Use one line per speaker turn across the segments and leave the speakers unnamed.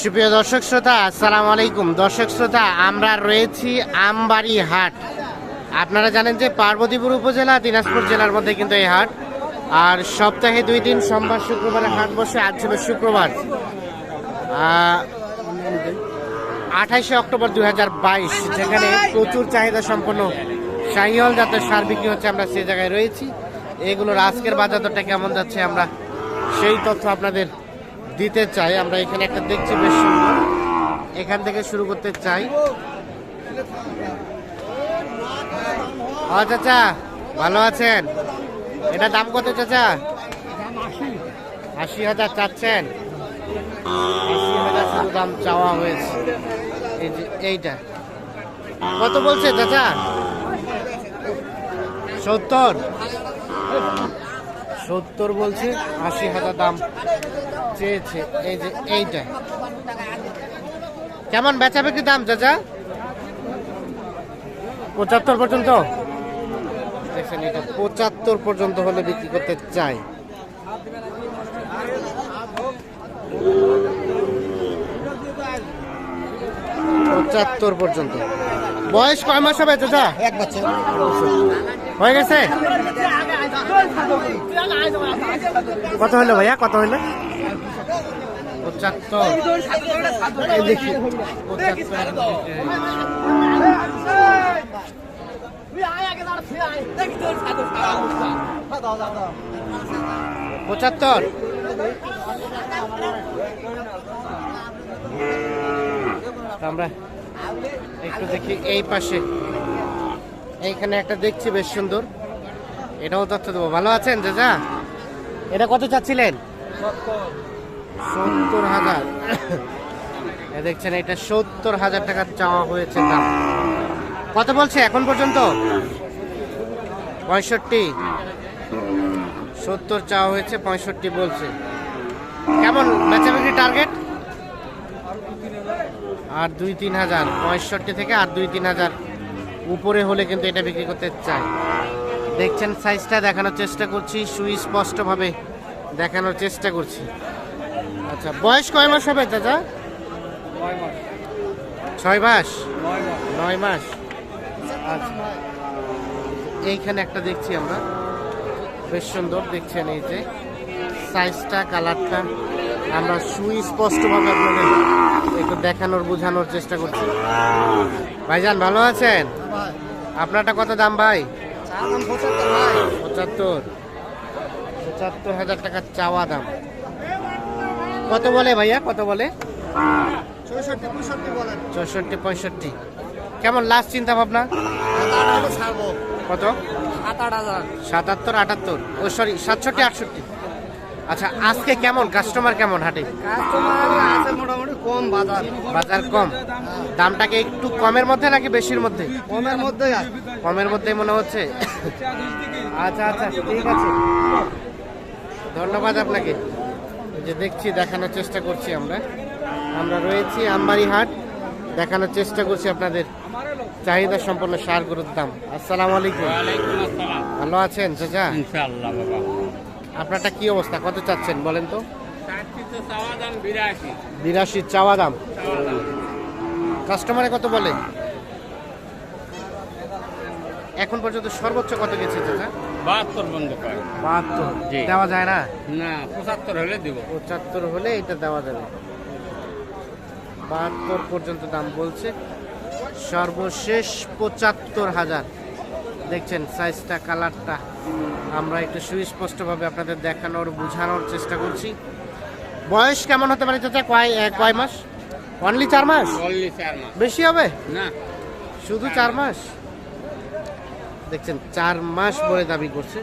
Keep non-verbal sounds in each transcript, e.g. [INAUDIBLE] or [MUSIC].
সুপ্রিয় দর্শক শ্রোতা, আসসালামু আলাইকুম। দর্শক শ্রোতা, আমরা রয়েছি আমবাড়ি হাট আপনারা জানেন যে পার্বতীপুর উপজেলা, দিনাজপুর জেলার মধ্যে কিন্তু এই হাট। আর সপ্তাহে দুই দিন, সোমবার, শুক্রবারে, হাট বসে আজ ছিল শুক্রবার। আঠাইশে অক্টোবর দুই হাজার বাইশ, যেখানে প্রচুর চাহিদা সম্পন্ন শাহিওয়াল জাতের সার বিক্রি হচ্ছে আমরা সেই জায়গায় রয়েছি। এগুলোর আজকের বাজার দরটা কেমন যাচ্ছে আমরা, সেই তথ্য আপনাদের দিতে চাই। আমরা এখানে একটা দেখছি, বেশ সুন্দর। এখান থেকে শুরু করতে চাই। ও চাচা, ভালো আছেন? এটা দাম কত, চাচা? আশি হাজার চাচ্ছেন। আশি হাজার দাম চাওয়া হয়েছে। এইটা। কত বলছে, চাচা? সত্তর? সত্তর বলছে আশি হাজার দাম চেয়েছে। এই যে এইটা। কেমন বেচা বিক্রি দাম চাচা? পঁচাত্তর পর্যন্ত। দেখছেন এটা পঁচাত্তর পর্যন্ত হলে বিক্রি করতে চাই। পঁচাত্তর পর্যন্ত। বয়স কয় মাস হবে চাচা?
এক বছর।
হয়ে গেছে? কত হলো ভাইয়া? কত হলো? পঁচাত্তর। পঁচাত্তর। আমরা একটু দেখি এই পাশে। এইখানে একটা দেখছি, বেশ সুন্দর। এটাও তথ্য দেবো। ভালো আছেন, চাচা? এটা কত চাচ্ছিলেন? সত্তর হাজার। দেখছেন, এটা সত্তর হাজার টাকা চাওয়া হয়েছে দাম। কত বলছে এখন পর্যন্ত? পঁয়ষট্টি। সত্তর চাওয়া হয়েছে, পঁয়ষট্টি বলছে। কেমন বেচা টার্গেট? আর দুই তিন হাজার, পঁয়ষট্টি থেকে আর দুই তিন হাজার। উপরে হলে কিন্তু এটা বিক্রি করতে চাই। দেখছেন সাইজটা দেখানোর চেষ্টা করছি সুস্পষ্টভাবে দেখানোর চেষ্টা করছি। আচ্ছা বয়স কয় মাস হবে দাদা ছয় মাস। নয় মাস। আচ্ছা। এইখানে একটা দেখছি আমরা। বেশ সুন্দর দেখছেন এই যে সাইজটা কালারটা আমরা সুস্পষ্টভাবে আপনাদের একটু দেখানোর বোঝানোর চেষ্টা করছি। ভাইজান ভালো আছেন? আপনারটা কত দাম ভাই? পঁচাত্তর পঁচাত্তর। হাজার টাকা চাওয়া দাম। কত বলে ভাইয়া? কত বলে?
চৌষট্টি পঁয়ষট্টি
কেমন লাস্ট চিন্তা ভাবনা? কত? সাতাত্তর আটাত্তর। ও সরি সাতষট্টি আটষট্টি। আচ্ছা আজকে কেমন? কাস্টমার কেমন হাটে?
মোটামুটি কম বাজার।
বাজার কম। দামটাকে একটু কমের মধ্যে নাকি বেশির মধ্যে?
কমের মধ্যেই
কমের মধ্যেই মনে হচ্ছে? আচ্ছা আচ্ছা ঠিক আছে। ধন্যবাদ আপনাকে। যে দেখছি দেখানোর চেষ্টা করছি আমরা। আমরা রয়েছি আমবাড়ি হাট। দেখানোর চেষ্টা করছি আপনাদের চাহিদা সম্পন্ন সার গরুর দাম। আসসালামু আলাইকুম। ভালো আছেন চাচা?
ইনশাআল্লাহ বাবা।
আপনারটা কি অবস্থা? কত চাচ্ছেন বলেন তো?
বিরাশি।
চাওয়া দাম। কাস্টমারে কত বলে? এখন পর্যন্ত সর্বোচ্চ কত গেছে চাচা?
বাহাত্তর বন্ধ
বাহাত্তর? দেওয়া যায় না?
না পঁচাত্তর হলে দিব।
পঁচাত্তর হলে এটা দেওয়া যাবে। বাহাত্তর পর্যন্ত দাম বলছে। সর্বশেষ পঁচাত্তর হাজার। দেখছেন সাইজটা কালারটা আমরা একটু সুস্পষ্টভাবে আপনাদের দেখানোর বোঝানোর চেষ্টা করছি। বয়স কেমন হতে পারে চাচা? কয় কয় মাস? অনলি চার মাস?
চল্লিশ চার মাস।
বেশি হবে?
না।
শুধু চার মাস? দেখছেন চার মাস বলে দাবি করছে।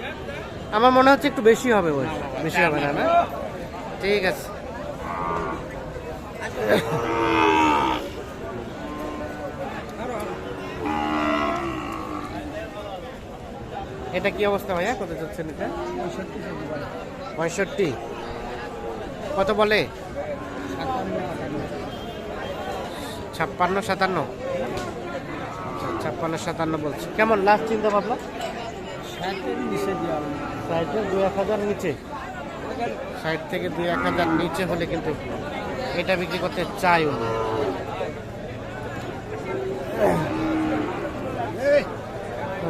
আমার মনে হচ্ছে একটু বেশি হবে বয়স। বেশি হবে না না? ঠিক আছে। এটা কি অবস্থা ভাইয়া? কত যাচ্ছেন এটা? পঁয়ষট্টি। কত বলে? ছাপ্পান্ন, সাতান্ন। ছাপ্পান্ন, সাতান্ন বলছে। কেমন লাস্ট চিন্তা ভাবনা ষাটের দুই এক হাজার নিচে। ষাট থেকে দুই এক হাজার নিচে হলে কিন্তু এটা বিক্রি করতে চাই উনি।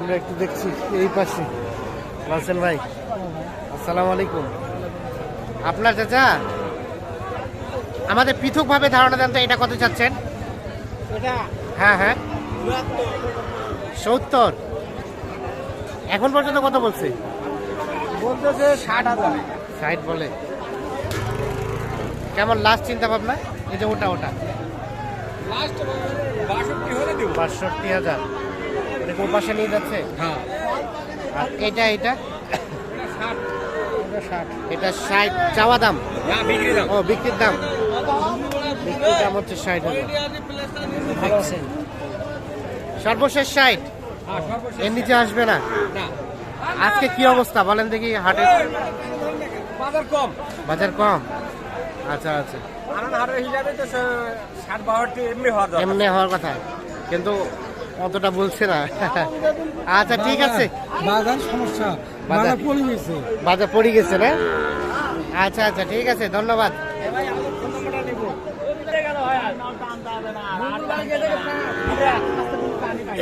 আমরা একটু দেখছি এই পাশে। রাসেল ভাই আসসালামু আলাইকুম। আপনার চাচা আমাদের পৃথকভাবে ধারণা দেন তো এটা কত চাচ্ছেন? হ্যাঁ হ্যাঁ। সত্তর। এখন পর্যন্ত কত বলছে?
বলতেছে ষাট হাজার।
ষাট বলে। কেমন লাস্ট চিন্তা ভাবনা? এই যে ওটা ওটা।
বাষট্টি
হাজার। পাশে নিয়ে যাচ্ছে?
হ্যাঁ।
আর এটা এটা? এটা ষাট। চাওয়া দাম?
না
ও বিক্রির দাম? বিক্রির দাম হচ্ছে ষাট হাজার। সর্বশেষ ষাট?
হ্যাঁ
এর নিচে আসবে না? আজকে কি অবস্থা? বলেন দেখি হাটের
বাজার কম।
বাজার কম? আচ্ছা আচ্ছা।
এমনি
হওয়ার কথা। কিন্তু অতটা বলছে না। [LAUGHS] আচ্ছা ঠিক আছে।
বাজার সমস্যা।
বাজার।
পড়ে গেছে।
বাজার পড়ে গেছে না? আচ্ছা আচ্ছা ঠিক আছে ধন্যবাদ।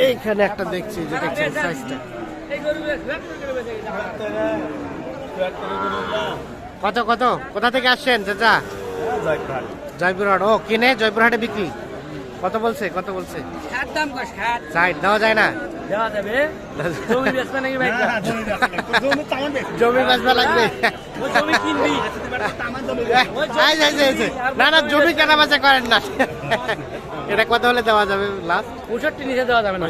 এইখানে একটা দেখছি যে দেখছেন সাইজটা কত কত? কোথা থেকে আসছেন চাচা? জয়পুরহাট। ও কিনে? জয়পুরহাটে বিক্রি? কত বলছে কত বলছে?
ষাট দাম কয় ষাট
দেওয়া যায় না?
দেওয়া যাবে। জমি বেচবে নাকি ভাই?
জমি বাঁচবা লাগবে।
জমি কিনবি।
এই যে, এই যে, এই যে। না না জমি কেনা বেচা করেন না। এটা কত হলে দেওয়া যাবে লাস্ট
পঁয়ষট্টি নিচে দেওয়া যাবে না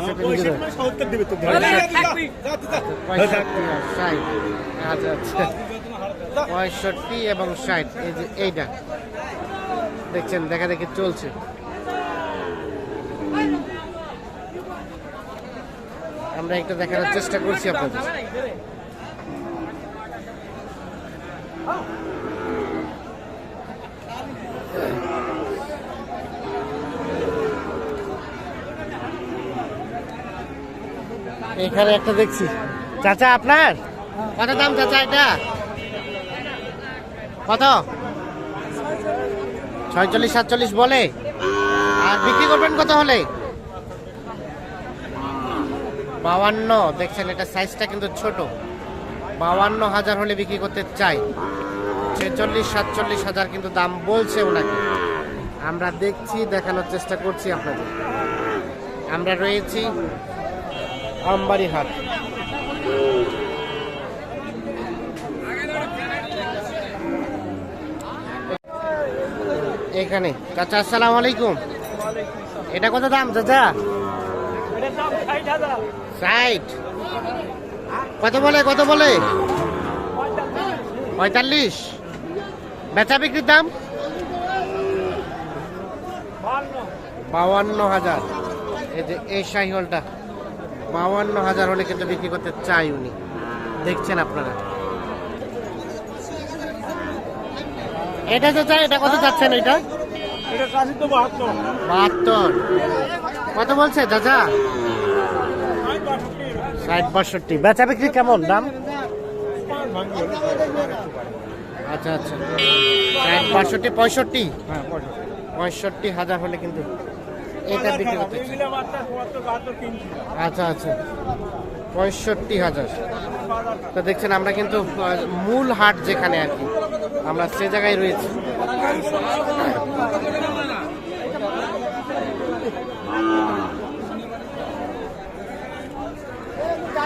আচ্ছা আচ্ছা। পঁয়ষট্টি এবং ষাট এই যে এইটা। দেখছেন দেখা দেখি চলছে। আমরা একটু দেখানোর চেষ্টা করছি আপনাদের। এখানে একটা দেখছি। চাচা, আপনার? কত দাম চাচা এটা? কত? ছয়চল্লিশ সাতচল্লিশ বলে। আর বিক্রি করবেন কত হলে? বাউান্ন, দেখছেন এটা সাইজটা কিন্তু ছোট। বাউান্ন হাজার হলে বিক্রি করতে চাই। ছেচল্লিশ, সাতচল্লিশ হাজার কিন্তু দাম বলছে ওনাকে। আমরা দেখছি, দেখানোর চেষ্টা করছি আপনাদের। আমরা রয়েছি আমবাড়ি হাট এখানে। চাচা, আসসালামু আলাইকুম। এটা কত দাম, চাচা? ষাট কত বলে কত বলে? পঁয়তাল্লিশ। বেচা বিক্রির দাম? বাউান্ন হাজার। এই যে এই শাহিওয়ালটা বাউান্ন হাজার হলে কিন্তু বিক্রি করতে চাই উনি। দেখছেন আপনারা। এটা তো চাই এটা কত চাচ্ছেন এটা? বাহাত্তর। কত বলছে চাচা? ষাট বাষট্টি। বেচা বিক্রি কেমন? দাম? আচ্ছা আচ্ছা। ষাট বাষট্টি পঁয়ষট্টি? পঁয়ষট্টি। হাজার হলে কিন্তু এটা বিক্রি করতে আচ্ছা আচ্ছা। পঁয়ষট্টি হাজার। তো দেখছেন আমরা কিন্তু মূল হাট যেখানে আর কি আমরা সে জায়গায় রয়েছি।